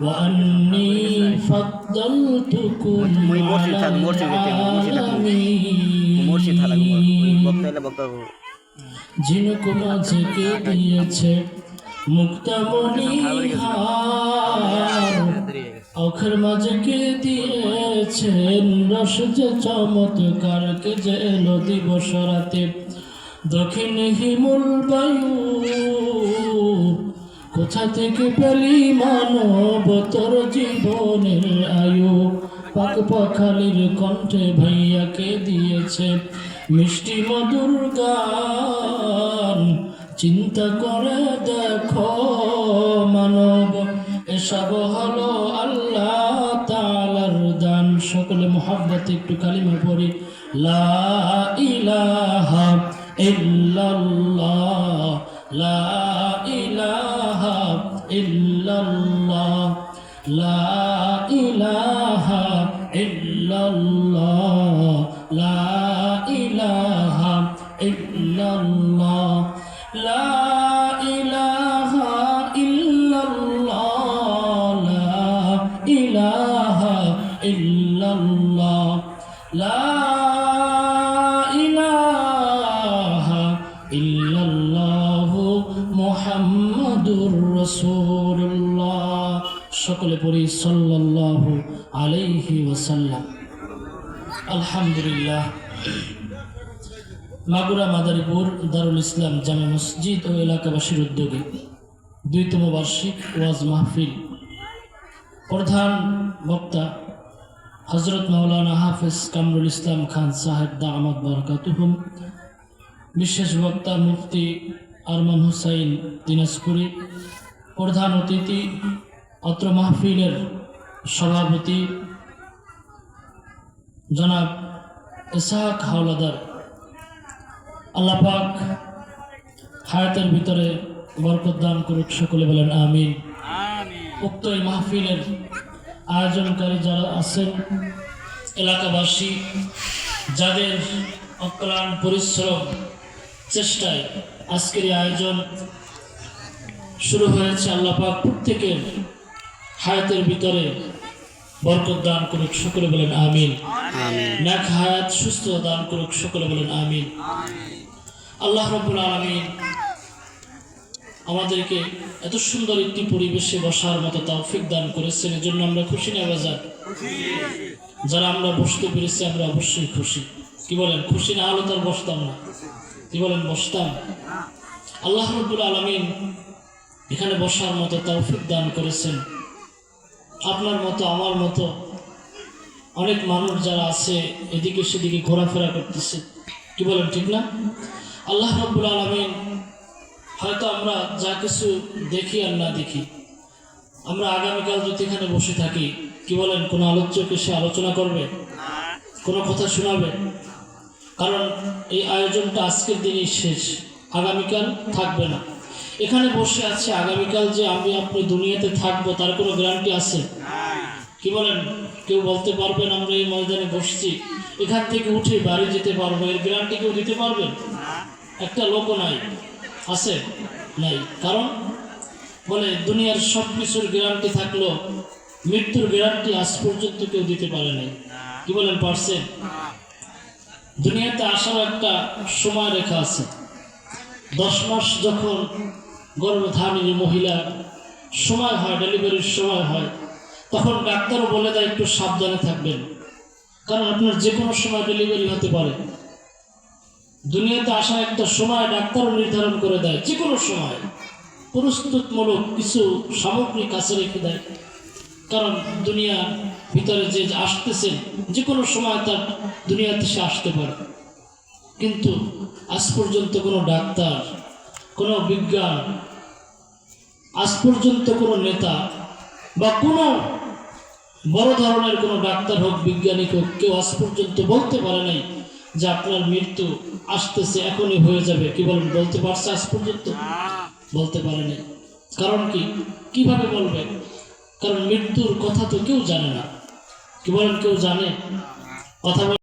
وأني فضلتكم على العالمين যিনকু মাঝকে দিয়েছে? মুক্তামণি হার। অখর রস যে চমৎকার কে যে নদী দিবস দক্ষিণ হিমুল বায়ু। কোথা থেকে পেলি মানব? তোর জীবনের আয়ু পাক পাখালির কণ্ঠে ভাইয়াকে দিয়েছে। মিষ্টি মধুর গান, চিন্তা করে দেখো মানব। এসব হলো আল্লাহ তালার দান। সকলে মোহাব্বত একটু কালিমা পড়ি। লা ইলাহা ইল্লাল্লাহ, লা ইল্লাল্লাহ, লা ইলাহা ইল্লাল্লাহ, লা ইলাহা ইল্লাল্লাহ, লা ইলাহা ইল্লাল্লাহ, লা ইলাহা ইল্লাল্লাহ মুহাম্মাদুর রাসূলুল্লাহ। সকলে পড়ি সাল্লাল্লাহু আলাইহি ওয়াসাল্লাম। আলহামদুলিল্লাহ। মাগুরা, মাদারীপুর, দারুল ইসলাম জামে মসজিদ ও এলাকাবাসীর উদ্যোগে দুইতম বার্ষিক ওয়াজ মাহফিল। প্রধান বক্তা হজরত মাওলানা হাফেজ কামরুল ইসলাম খান সাহেব দা আহমদ বরকাতুহুম, বিশেষ বক্তা মুফতি আরমান হুসাইন দিনাজপুরি, প্রধান অতিথি, অত্র মাহফিলের সভাপতি জনাব ইসাহাক হাওলাদার আল্লাহ পাক হায়াতের ভিতরে বরকত দান করুক সকলে বলেন আমিন। উক্ত এই মাহফিলের আয়োজনকারী যারা আছেন এলাকাবাসী যাদের অক্লান পরিশ্রম চেষ্টায় আজকের এই আয়োজন শুরু হয়েছে আল্লাপাক প্রত্যেকের হায়াতের ভিতরে বরকত দান করুক সকলে বলেন আমিন। নেক হায়াত সুস্থ দান করুক সকলে বলেন আমিন। আল্লাহ রব্বুল আলমিন আমাদেরকে এত সুন্দর একটি পরিবেশে বসার মতো তৌফিক দান করেছেন এজন্য আমরা খুশি না বাজার যারা আমরা বসতে পেরেছি আমরা অবশ্যই খুশি। কি বলেন খুশি না হলে তো আর বসতাম না। কি বলেন বসতাম? আল্লাহ রব্বুল আলমিন এখানে বসার মতো তৌফিক দান করেছেন। আপনার মতো, আমার মতো অনেক মানুষ যারা আছে, এদিকে সেদিকে ঘোরাফেরা করতেছে। কি বলেন, ঠিক না? আল্লাহ রব্বুল আলমিন হয়তো আমরা যা কিছু দেখি আর না দেখি, আমরা আগামীকাল যদি এখানে বসে থাকি, কি বলেন, কোনো আলোচক এসে আলোচনা করবে? কোনো কথা শোনাবে? কারণ এই আয়োজনটা আজকের দিনই শেষ, আগামীকাল থাকবে না। এখানে বসে আছে, আগামীকাল যে আমি আপনি দুনিয়াতে থাকব, তার কোনো গ্যারান্টি আছে? কি বলেন? কেউ বলতে পারবেন আমরা এই ময়দানে বসছি। এখান থেকে উঠে বাড়ি যেতে পারব, এর গ্যারান্টি কেউ দিতে পারবেন একটা লোকও নাই। আছে? নাই। কারণ? বলে, দুনিয়ার সব কিছুর গ্যারান্টি থাকল মৃত্যুর গ্যারান্টি আজ পর্যন্ত কেউ দিতে পারে নাই। কি বলেন পারছেন দুনিয়াতে আসার একটা সময় রেখা আছে। দশ মাস যখন গর্ভধারিণী মহিলার সময় হয় ডেলিভারির সময় হয়, তখন ডাক্তারও বলে দেয়, একটু সাবধানে থাকবেন। কারণ আপনার যে কোনো সময় ডেলিভারি হতে পারে। দুনিয়াতে আসা একটা সময় ডাক্তারও নির্ধারণ করে দেয় যে কোনো সময়। প্রস্তুতমূলক কিছু সামগ্রী কাছে রেখে দেয়। কারণ দুনিয়ার ভিতরে যে আসতেছেন যে কোনো সময় তার দুনিয়াতে সে আসতে পারে। কিন্তু আজ পর্যন্ত কোনো ডাক্তার, কোনো বিজ্ঞান আজ পর্যন্ত কোনো নেতা বা কোনো বড় ধরনের কোনো ডাক্তার হোক বিজ্ঞানিক হোক, কেউ আজ পর্যন্ত বলতে পারে নাই যে আপনার মৃত্যু আসতেছে, এখনই হয়ে যাবে। কি বলেন? বলতে পারছে আজ পর্যন্ত? বলতে পারেনি কারণ কি? কীভাবে বলবে? কারণ মৃত্যুর কথা তো কেউ জানে না। কি বলেন? কেউ জানে? কথা